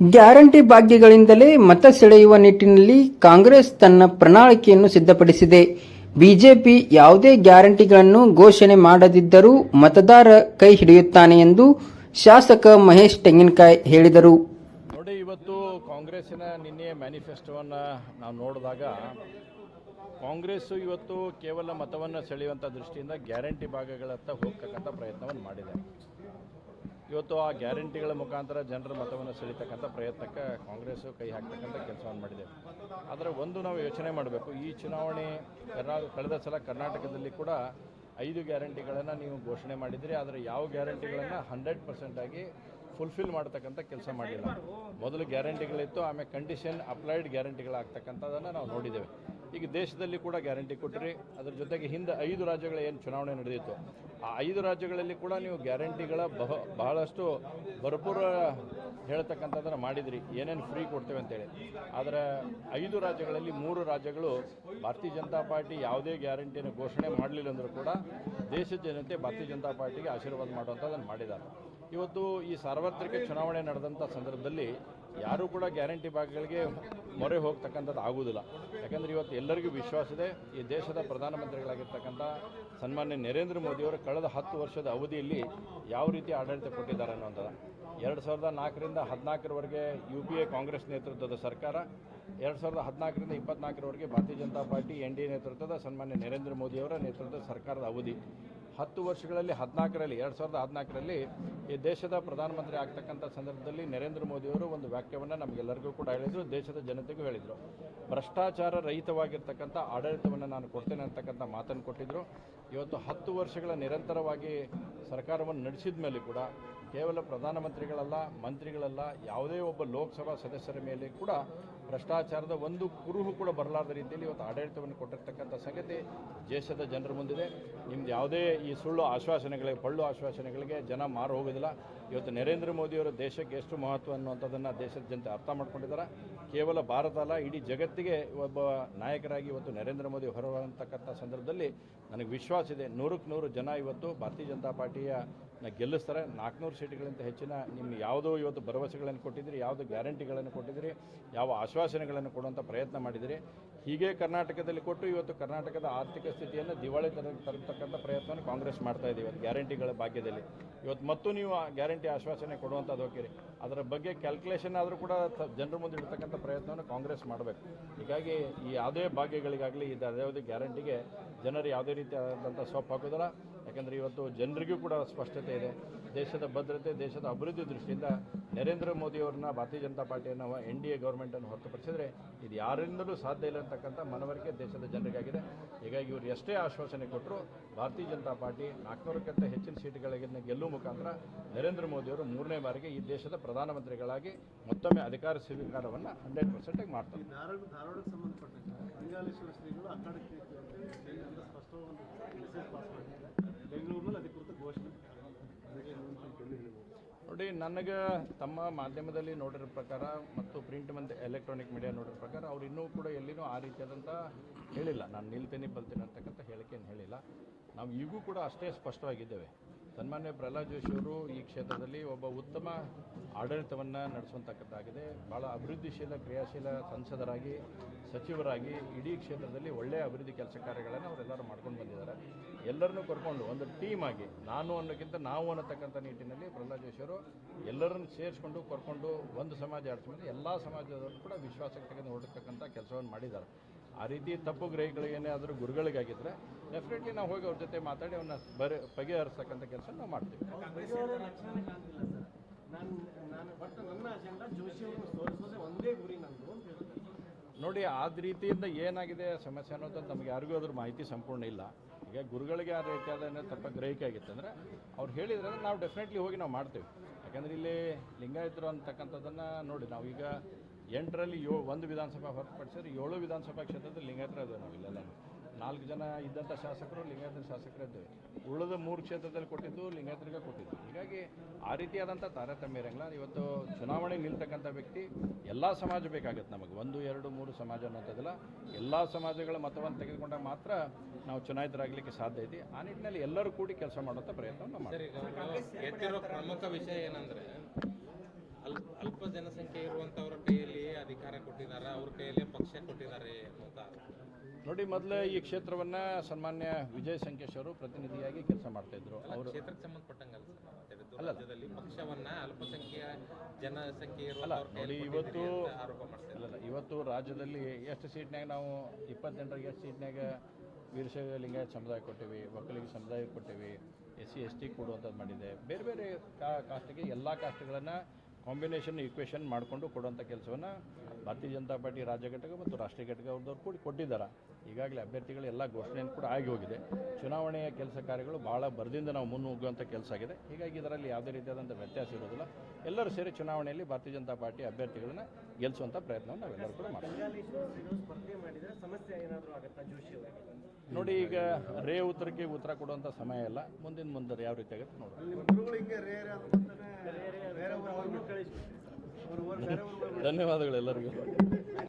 Guarantee ಭಾಗ್ಯಗಳಿಂದಲೇ ಮತ ಸೆಳೆಯುವ ನಿಟ್ಟಿನಲ್ಲಿ ಕಾಂಗ್ರೆಸ್ ತನ್ನ ಪ್ರಣಾಳಿಕೆಯನ್ನು ಸಿದ್ಧಪಡಿಸಿದೆ. ಬಿಜೆಪಿ ಯಾವುದೇ ಗ್ಯಾರಂಟಿಗಳನ್ನು ಘೋಷಣೆ ಮಾಡದಿದ್ದರೂ ಮತದಾರ ಕೈ ಹಿಡಿಯುತ್ತಾನೆ ಎಂದು ಶಾಸಕ ಮಹೇಶ್ ತೆಂಗಿನಕಾಯಿ ಹೇಳಿದರು. ನೋಡಿ, ಇವತ್ತು ಕಾಂಗ್ರೆಸ್ಸಿನ ನಿನ್ನೆ ಮ್ಯಾನಿಫೆಸ್ಟೋವನ್ನು ನಾವು ನೋಡಿದಾಗ ಕಾಂಗ್ರೆಸ್ ಇವತ್ತು ಕೇವಲ ಮತವನ್ನು ಸೆಳೆಯುವಂಥ ದೃಷ್ಟಿಯಿಂದ ಗ್ಯಾರಂಟಿ ಭಾಗಗಳತ್ತ ಹೋಗ್ತಕ್ಕಂಥ ಪ್ರಯತ್ನವನ್ನು ಮಾಡಿದೆ. ಇವತ್ತು ಆ ಗ್ಯಾರಂಟಿಗಳ ಮುಖಾಂತರ ಜನರ ಮತವನ್ನು ಸೆಳೀತಕ್ಕಂಥ ಪ್ರಯತ್ನಕ್ಕೆ ಕಾಂಗ್ರೆಸ್ಸು ಕೈ ಹಾಕ್ತಕ್ಕಂಥ ಕೆಲಸವನ್ನು ಮಾಡಿದೆ. ಆದರೆ ಒಂದು ನಾವು ಯೋಚನೆ ಮಾಡಬೇಕು, ಈ ಚುನಾವಣೆ ಕರ್ನಾ ಕಳೆದ ಸಲ ಕರ್ನಾಟಕದಲ್ಲಿ ಕೂಡ ಐದು ಗ್ಯಾರಂಟಿಗಳನ್ನು ನೀವು ಘೋಷಣೆ ಮಾಡಿದಿರಿ, ಆದರೆ ಯಾವ ಗ್ಯಾರಂಟಿಗಳನ್ನು ಹಂಡ್ರೆಡ್ ಪರ್ಸೆಂಟಾಗಿ ಫುಲ್ಫಿಲ್ ಮಾಡ್ತಕ್ಕಂಥ ಕೆಲಸ ಮಾಡಿಲ್ಲ. ಮೊದಲು ಗ್ಯಾರಂಟಿಗಳಿತ್ತು, ಆಮೇಲೆ ಕಂಡೀಷನ್ ಅಪ್ಲೈಡ್ ಗ್ಯಾರಂಟಿಗಳಾಗ್ತಕ್ಕಂಥದ್ದನ್ನು ನಾವು ನೋಡಿದ್ದೇವೆ. ಈಗ ದೇಶದಲ್ಲಿ ಕೂಡ ಗ್ಯಾರಂಟಿ ಕೊಟ್ಟರೆ ಅದರ ಜೊತೆಗೆ ಹಿಂದೆ ಐದು ರಾಜ್ಯಗಳ ಏನು ಚುನಾವಣೆ ನಡೆದಿತ್ತು ಆ ಐದು ರಾಜ್ಯಗಳಲ್ಲಿ ಕೂಡ ನೀವು ಗ್ಯಾರಂಟಿಗಳ ಬಹ, ಬಹಳಷ್ಟು ಭರಪೂರ ಹೇಳ್ತಕ್ಕಂಥದ್ದನ್ನು ಮಾಡಿದ್ರಿ. ಏನೇನು ಫ್ರೀ ಕೊಡ್ತೇವೆ ಅಂತೇಳಿ. ಆದರೆ ಐದು ರಾಜ್ಯಗಳಲ್ಲಿ ಮೂರು ರಾಜ್ಯಗಳು ಭಾರತೀಯ ಜನತಾ ಪಾರ್ಟಿ ಯಾವುದೇ ಗ್ಯಾರಂಟಿಯನ್ನು ಘೋಷಣೆ ಮಾಡಲಿಲ್ಲ ಅಂದರೂ ಕೂಡ ದೇಶದ ಜನತೆ ಭಾರತೀಯ ಜನತಾ ಪಾರ್ಟಿಗೆ ಆಶೀರ್ವಾದ ಮಾಡುವಂಥದ್ದನ್ನು ಮಾಡಿದ್ದಾರೆ. ಇವತ್ತು ಈ ಸಾರ್ವತ್ರಿಕ ಚುನಾವಣೆ ನಡೆದಂಥ ಸಂದರ್ಭದಲ್ಲಿ ಯಾರೂ ಕೂಡ ಗ್ಯಾರಂಟಿ ಭಾಗಗಳಿಗೆ ಮೊರೆ ಹೋಗ್ತಕ್ಕಂಥದ್ದು ಆಗುವುದಿಲ್ಲ. ಯಾಕಂದರೆ ಇವತ್ತು ಎಲ್ಲರಿಗೂ ವಿಶ್ವಾಸ ಇದೆ, ಈ ದೇಶದ ಪ್ರಧಾನಮಂತ್ರಿಗಳಾಗಿರ್ತಕ್ಕಂಥ ಸನ್ಮಾನ್ಯ ನರೇಂದ್ರ ಮೋದಿಯವರು ಕಳೆದ ಹತ್ತು ವರ್ಷದ ಅವಧಿಯಲ್ಲಿ ಯಾವ ರೀತಿ ಆಡಳಿತ ಕೊಟ್ಟಿದ್ದಾರೆ ಅನ್ನುವಂಥದ್ದು. ಎರಡು ಸಾವಿರದ ನಾಲ್ಕರಿಂದ ಹದಿನಾಲ್ಕರವರೆಗೆ ಯು ಪಿ ಎ ಕಾಂಗ್ರೆಸ್ ನೇತೃತ್ವದ ಸರ್ಕಾರ, ಎರಡು ಸಾವಿರದ ಹದಿನಾಲ್ಕರಿಂದ ಇಪ್ಪತ್ನಾಲ್ಕರವರೆಗೆ Bharatiya Janata party N D A ನೇತೃತ್ವದ ಸನ್ಮಾನ್ಯ ನರೇಂದ್ರ ಮೋದಿಯವರ ನೇತೃತ್ವದ ಸರ್ಕಾರದ ಅವಧಿ. ಹತ್ತು ವರ್ಷಗಳಲ್ಲಿ, ಹದಿನಾಲ್ಕರಲ್ಲಿ, ಎರಡು ಸಾವಿರದ ಹದಿನಾಲ್ಕರಲ್ಲಿ ಈ ದೇಶದ ಪ್ರಧಾನಮಂತ್ರಿ ಆಗ್ತಕ್ಕಂಥ ಸಂದರ್ಭದಲ್ಲಿ ನರೇಂದ್ರ ಮೋದಿಯವರು ಒಂದು ವಾಕ್ಯವನ್ನು ನಮಗೆಲ್ಲರಿಗೂ ಕೂಡ ಹೇಳಿದರು, ದೇಶದ ಜನತೆಗೂ ಹೇಳಿದರು. ಭ್ರಷ್ಟಾಚಾರ ರಹಿತವಾಗಿರ್ತಕ್ಕಂಥ ಆಡಳಿತವನ್ನು ನಾನು ಕೊಡ್ತೇನೆ ಅಂತಕ್ಕಂಥ ಮಾತನ್ನು ಕೊಟ್ಟಿದ್ದರು ಇವತ್ತು ಹತ್ತು ವರ್ಷಗಳ ನಿರಂತರವಾಗಿ ಸರ್ಕಾರವನ್ನು ನಡೆಸಿದ ಮೇಲೆ ಕೂಡ ಕೇವಲ ಪ್ರಧಾನಮಂತ್ರಿಗಳಲ್ಲ, ಮಂತ್ರಿಗಳಲ್ಲ, ಯಾವುದೇ ಒಬ್ಬ ಲೋಕಸಭಾ ಸದಸ್ಯರ ಮೇಲೆ ಕೂಡ ಭ್ರಷ್ಟಾಚಾರದ ಒಂದು ಕುರುಹು ಕೂಡ ಬರಲಾರದ ರೀತಿಯಲ್ಲಿ ಇವತ್ತು ಆಡಳಿತವನ್ನು ಕೊಟ್ಟಿರ್ತಕ್ಕಂಥ ಸಂಗತಿ ದೇಶದ ಜನರ ಮುಂದಿದೆ. ನಿಮ್ದು ಯಾವುದೇ ಈ ಸುಳ್ಳು ಆಶ್ವಾಸನೆಗಳಿಗೆ, ಪಳ್ಳು ಆಶ್ವಾಸನೆಗಳಿಗೆ ಜನ ಮಾರು ಹೋಗೋದಿಲ್ಲ. ಇವತ್ತು ನರೇಂದ್ರ ಮೋದಿಯವರು ದೇಶಕ್ಕೆ ಎಷ್ಟು ಮಹತ್ವ ಅನ್ನುವಂಥದ್ದನ್ನು ದೇಶದ ಜನತೆ ಅರ್ಥ ಮಾಡ್ಕೊಂಡಿದ್ದಾರೆ. ಕೇವಲ ಭಾರತ ಅಲ್ಲ, ಇಡೀ ಜಗತ್ತಿಗೆ ಒಬ್ಬ ನಾಯಕರಾಗಿ ಇವತ್ತು ನರೇಂದ್ರ ಮೋದಿ ಹೊರಬಂತಕ್ಕಂಥ ಸಂದರ್ಭದಲ್ಲಿ ನನಗೆ ವಿಶ್ವಾಸ ಇದೆ. ನೂರಕ್ಕೆ ನೂರು ಜನ ಇವತ್ತು ಭಾರತೀಯ ಜನತಾ ಪಾರ್ಟಿಯ ನ ಗೆಲ್ಲಿಸ್ತಾರೆ. ನಾಲ್ಕುನೂರು ಸೀಟ್ಗಳಿಂತ ಹೆಚ್ಚಿನ ನಿಮ್ಮ ಯಾವುದೋ ಇವತ್ತು ಭರವಸೆಗಳನ್ನು ಕೊಟ್ಟಿದ್ದೀರಿ, ಯಾವುದು ಗ್ಯಾರಂಟಿಗಳನ್ನು ಕೊಟ್ಟಿದ್ದೀರಿ, ಯಾವ ಆಶ್ವಾಸನೆಗಳನ್ನು ಕೊಡುವಂಥ ಪ್ರಯತ್ನ ಮಾಡಿದಿರಿ ಹೀಗೆ ಕರ್ನಾಟಕದಲ್ಲಿ ಕೊಟ್ಟು ಇವತ್ತು ಕರ್ನಾಟಕದ ಆರ್ಥಿಕ ಸ್ಥಿತಿಯನ್ನು ದಿವಾಳಿ ತರ ತರತಕ್ಕಂಥ ಪ್ರಯತ್ನವನ್ನು ಕಾಂಗ್ರೆಸ್ ಮಾಡ್ತಾ ಇದೆ ಇವತ್ತು ಗ್ಯಾರಂಟಿಗಳ ಭಾಗ್ಯದಲ್ಲಿ. ಇವತ್ತು ಮತ್ತು ನೀವು ಆ ಗ್ಯಾರಂಟಿ ಆಶ್ವಾಸನೆ ಕೊಡುವಂಥದ್ದು ಹೋಗಿರಿ ಅದರ ಬಗ್ಗೆ ಕ್ಯಾಲ್ಕುಲೇಷನ್ ಆದರೂ ಕೂಡ ಜನರ ಮುಂದೆ ಇಡ್ತಕ್ಕಂಥ ಪ್ರಯತ್ನವನ್ನು ಕಾಂಗ್ರೆಸ್ ಮಾಡಬೇಕು. ಹೀಗಾಗಿ ಈ ಯಾವುದೇ ಭಾಗ್ಯಗಳಿಗಾಗಲಿ ಇದು ಯಾವುದೇ ಗ್ಯಾರಂಟಿಗೆ ಜನರು ಯಾವುದೇ ರೀತಿಯಾದಂಥ ಸೊಪ್ಪು ಹಾಕೋದಿಲ್ಲ ಯಾಕಂದರೆ ಇವತ್ತು ಜನರಿಗೂ ಕೂಡ ಸ್ಪಷ್ಟತೆ ಇದೆ. ದೇಶದ ಭದ್ರತೆ, ದೇಶದ ಅಭಿವೃದ್ಧಿ ದೃಷ್ಟಿಯಿಂದ ನರೇಂದ್ರ ಮೋದಿಯವ್ರನ್ನ ಭಾರತೀಯ ಜನತಾ ಪಾರ್ಟಿಯನ್ನು ಎನ್ ಡಿ ಎ ಗೌರ್ಮೆಂಟನ್ನು ಹೊರತುಪಡಿಸಿದರೆ ಇದು ಯಾರಿಂದಲೂ ಸಾಧ್ಯ ಇಲ್ಲ ಅಂತಕ್ಕಂಥ ಮನವರಿಕೆ ದೇಶದ ಜನರಿಗಾಗಿದೆ. ಹೀಗಾಗಿ ಇವರು ಎಷ್ಟೇ ಆಶ್ವಾಸನೆ ಕೊಟ್ಟರು ಭಾರತೀಯ ಜನತಾ ಪಾರ್ಟಿ ನಾಲ್ಕುನೂರಕ್ಕಿಂತ ಹೆಚ್ಚಿನ ಸೀಟುಗಳಿಗೆ ಗೆಲ್ಲುವ ಮುಖಾಂತರ ನರೇಂದ್ರ ಮೋದಿಯವರು ಮೂರನೇ ಬಾರಿಗೆ ಈ ದೇಶದ ಪ್ರಧಾನಮಂತ್ರಿಗಳಾಗಿ ಮತ್ತೊಮ್ಮೆ ಅಧಿಕಾರ ಸ್ವೀಕಾರವನ್ನು ಹಂಡ್ರೆಡ್ ಪರ್ಸೆಂಟಾಗಿ ಮಾಡ್ತಾರೆ. ನೋಡಿ, ನನಗೆ ತಮ್ಮ ಮಾಧ್ಯಮದಲ್ಲಿ ನೋಡಿರೋ ಪ್ರಕಾರ ಮತ್ತು ಪ್ರಿಂಟ್ ಮತ್ತು ಎಲೆಕ್ಟ್ರಾನಿಕ್ ಮೀಡಿಯಾ ನೋಡಿರೋ ಪ್ರಕಾರ ಅವ್ರು ಇನ್ನೂ ಕೂಡ ಎಲ್ಲಿನೂ ಆ ರೀತಿಯಾದಂಥ ಹೇಳಿಲ್ಲ. ನಾನು ನಿಲ್ತೀನಿ, ಬಲ್ತೀನಿ ಅಂತಕ್ಕಂಥ ಹೇಳಿಕೆಯನ್ನು ಹೇಳಿಲ್ಲ. ನಾವು ಈಗೂ ಕೂಡ ಅಷ್ಟೇ ಸ್ಪಷ್ಟವಾಗಿದ್ದೇವೆ. ಸನ್ಮಾನ್ಯ ಪ್ರಹ್ಲಾದ್ ಜೋಶಿಯವರು ಈ ಕ್ಷೇತ್ರದಲ್ಲಿ ಒಬ್ಬ ಉತ್ತಮ ಆಡಳಿತವನ್ನು ನಡೆಸುವಂತಕ್ಕದ್ದಾಗಿದೆ ಭಾಳ ಅಭಿವೃದ್ಧಿಶೀಲ, ಕ್ರಿಯಾಶೀಲ ಸಂಸದರಾಗಿ, ಸಚಿವರಾಗಿ ಇಡೀ ಕ್ಷೇತ್ರದಲ್ಲಿ ಒಳ್ಳೆಯ ಅಭಿವೃದ್ಧಿ ಕೆಲಸ ಕಾರ್ಯಗಳನ್ನು ಅವರೆಲ್ಲರೂ ಮಾಡ್ಕೊಂಡು ಬಂದಿದ್ದಾರೆ. ಎಲ್ಲರನ್ನೂ ಕರ್ಕೊಂಡು ಒಂದು ಟೀಮ್ ಆಗಿ, ನಾನು ಅನ್ನೋಕ್ಕಿಂತ ನಾವು ಅನ್ನತಕ್ಕಂಥ ನಿಟ್ಟಿನಲ್ಲಿ ಪ್ರಹ್ಲಾದ್ ಜೋಶಿಯವರು ಎಲ್ಲರನ್ನು ಸೇರಿಸ್ಕೊಂಡು, ಕರ್ಕೊಂಡು ಒಂದು ಸಮಾಜ ಆಡಿಸ್ಕೊಂಡು ಎಲ್ಲ ಸಮಾಜದವರು ಕೂಡ ವಿಶ್ವಾಸಕ್ಕೆ ತೆಗೆದು ನೋಡತಕ್ಕಂಥ ಕೆಲಸವನ್ನು ಮಾಡಿದ್ದಾರೆ. ಆ ರೀತಿ ತಪ್ಪು ಗ್ರಹಿಗಳಿಗೇನಾದರೂ ಗುರುಗಳಿಗಾಗಿದ್ದರೆ ಡೆಫಿನೆಟ್ಲಿ ನಾವು ಹೋಗಿ ಅವ್ರ ಜೊತೆ ಮಾತಾಡಿ ಅವನ್ನ ಬರೆ ಬಗೆಹರಿಸ್ತಕ್ಕಂಥ ಕೆಲಸ ನಾವು ಮಾಡ್ತೀವಿ. ನೋಡಿ ಆ ರೀತಿಯಿಂದ ಏನಾಗಿದೆ ಸಮಸ್ಯೆ ಅನ್ನೋದು ನಮಗೆ ಯಾರಿಗೂ ಅದ್ರ ಮಾಹಿತಿ ಸಂಪೂರ್ಣ ಇಲ್ಲ. ಈಗ ಗುರುಗಳಿಗೆ ಆ ರೀತಿಯಾದ ಏನೋ ತಪ್ಪ ಗ್ರಹಿಕೆ ಆಗಿತ್ತು ಅಂದರೆ ಅವ್ರು ಹೇಳಿದ್ರೆ ನಾವು ಡೆಫಿನೆಟ್ಲಿ ಹೋಗಿ ನಾವು ಮಾಡ್ತೇವೆ. ಯಾಕಂದ್ರೆ ಇಲ್ಲಿ ಲಿಂಗಾಯತರು ಅಂತಕ್ಕಂಥದ್ದನ್ನು ನೋಡಿ ನಾವು ಈಗ ಎಂಟರಲ್ಲಿ ಯೋ, ಒಂದು ವಿಧಾನಸಭಾ ಹೊರತುಪಡಿಸಿದ್ರೆ ಏಳು ವಿಧಾನಸಭಾ ಕ್ಷೇತ್ರದಲ್ಲಿ ಲಿಂಗಾಯತರ ಇದ್ದೇವೆ ನಾವು ಇಲ್ಲೆಲ್ಲ ನಾಲ್ಕು ಜನ ಇದ್ದಂಥ ಶಾಸಕರು ಲಿಂಗಾಯತರ ಶಾಸಕರು ಇದ್ದೇವೆ ಉಳಿದ ಮೂರು ಕ್ಷೇತ್ರದಲ್ಲಿ ಕೊಟ್ಟಿದ್ದು ಲಿಂಗಾಯತರಿಗೆ ಕೊಟ್ಟಿದ್ದು. ಹೀಗಾಗಿ ಆ ರೀತಿಯಾದಂಥ ತಾರತಮ್ಯ ಇರಂಗಿಲ್ಲ. ಇವತ್ತು ಚುನಾವಣೆ ನಿಲ್ತಕ್ಕಂಥ ವ್ಯಕ್ತಿ ಎಲ್ಲ ಸಮಾಜ ಬೇಕಾಗುತ್ತೆ ನಮಗೆ. ಒಂದು, ಎರಡು, ಮೂರು ಸಮಾಜ ಅನ್ನೋಂಥದ್ದಿಲ್ಲ ಎಲ್ಲ ಸಮಾಜಗಳ ಮತವನ್ನು ತೆಗೆದುಕೊಂಡಾಗ ಮಾತ್ರ ನಾವು ಚುನಾಯಿತರಾಗಲಿಕ್ಕೆ ಸಾಧ್ಯ ಐತಿ. ಆ ನಿಟ್ಟಿನಲ್ಲಿ ಎಲ್ಲರೂ ಕೂಡಿ ಕೆಲಸ ಮಾಡುವಂಥ ಪ್ರಯತ್ನವನ್ನು ಮಾಡ್ತಾರೆ ಪ್ರಮುಖ ವಿಷಯ ಏನಂದ್ರೆ ಅಲ್ಪ ಜನಸಂಖ್ಯೆ ಇರುವಂತವ್ರ ಕೈಯಲ್ಲಿ ಅಧಿಕಾರ ಕೊಟ್ಟಿದ್ದಾರೆ ಅವ್ರ ಕೈಯಲ್ಲಿ ಪಕ್ಷ ಕೊಟ್ಟಿದ್ದಾರೆ ಅಂತ. ನೋಡಿ ಮೊದಲೇ ಈ ಕ್ಷೇತ್ರವನ್ನ ಸನ್ಮಾನ್ಯ ವಿಜಯ್ ಸಂಕೇಶ್ ಅವರು ಪ್ರತಿನಿಧಿಯಾಗಿ ಕೆಲಸ ಮಾಡ್ತಾ ಇದ್ರು. ಅವರು ಕ್ಷೇತ್ರಕ್ಕೆ ಸಂಬಂಧಪಟ್ಟಂಗಲ್ಲ ಸರ್ ಪಕ್ಷವನ್ನ ಅಲ್ಪಸಂಖ್ಯೆ ಜನಸಂಖ್ಯೆ ಅಲ್ಲ, ನೋಡಿ, ಇವತ್ತು- ಇವತ್ತು ರಾಜ್ಯದಲ್ಲಿ ಎಷ್ಟು ಸೀಟ್ನಾಗ ನಾವು ಇಪ್ಪತ್ತೆಂಟರಿಗೆ ಎಷ್ಟು ಸೀಟ್ನಾಗ ವೀರಶೈವ ಲಿಂಗಾಯತ ಸಮುದಾಯ ಕೊಟ್ಟಿವಿ ಒಕ್ಕಲಿಗ ಸಮುದಾಯ ಕೊಟ್ಟಿವಿ ಎಸ್ ಸಿ ಎಸ್ ಟಿ ಕೊಡುವಂಥದ್ದು ಮಾಡಿದೆ. ಬೇರೆ ಬೇರೆ ಕಾ ಕಾಸ್ಟಿಗೆ ಎಲ್ಲ ಕಾಸ್ಟ್ಗಳನ್ನು ಕಾಂಬಿನೇಷನ್ ಈಕ್ವೇಷನ್ ಮಾಡಿಕೊಂಡು ಕೊಡುವಂಥ ಕೆಲಸವನ್ನು ಭಾರತೀಯ ಜನತಾ ಪಾರ್ಟಿ ರಾಜ್ಯ ಘಟಕ ಮತ್ತು ರಾಷ್ಟ್ರೀಯ ಘಟಕ ಕೂಡ ಕೊಟ್ಟಿದ್ದಾರೆ. ಈಗಾಗಲೇ ಅಭ್ಯರ್ಥಿಗಳು ಎಲ್ಲ ಘೋಷಣೆಯನ್ನು ಕೂಡ ಆಗಿ ಹೋಗಿದೆ. ಚುನಾವಣೆಯ ಕೆಲಸ ಕಾರ್ಯಗಳು ಭಾಳ ಬರದಿಂದ ನಾವು ಮುನ್ನುಗ್ಗುವಂಥ ಕೆಲಸ ಆಗಿದೆ. ಹೀಗಾಗಿ ಇದರಲ್ಲಿ ಯಾವುದೇ ರೀತಿಯಾದಂಥ ವ್ಯತ್ಯಾಸ ಇರೋದಿಲ್ಲ ಎಲ್ಲರೂ ಸೇರಿ ಚುನಾವಣೆಯಲ್ಲಿ ಭಾರತೀಯ ಜನತಾ ಪಾರ್ಟಿ ಅಭ್ಯರ್ಥಿಗಳನ್ನು ಗೆಲ್ಲಿಸುವಂಥ ಪ್ರಯತ್ನವನ್ನು ನಾವೆಲ್ಲರೂ ಕೂಡ ಮಾಡ್ತೀವಿ. ನೋಡಿ ಈಗ ರೇ ಉತ್ತರಕ್ಕೆ ಉತ್ತರ ಕೊಡುವಂಥ ಸಮಯ ಇಲ್ಲ. ಮುಂದಿನ ಮುಂದೆ ಯಾವ ರೀತಿ ಆಗುತ್ತೆ ಅವರು ಧನ್ಯವಾದಗಳು ಎಲ್ಲರಿಗೂ.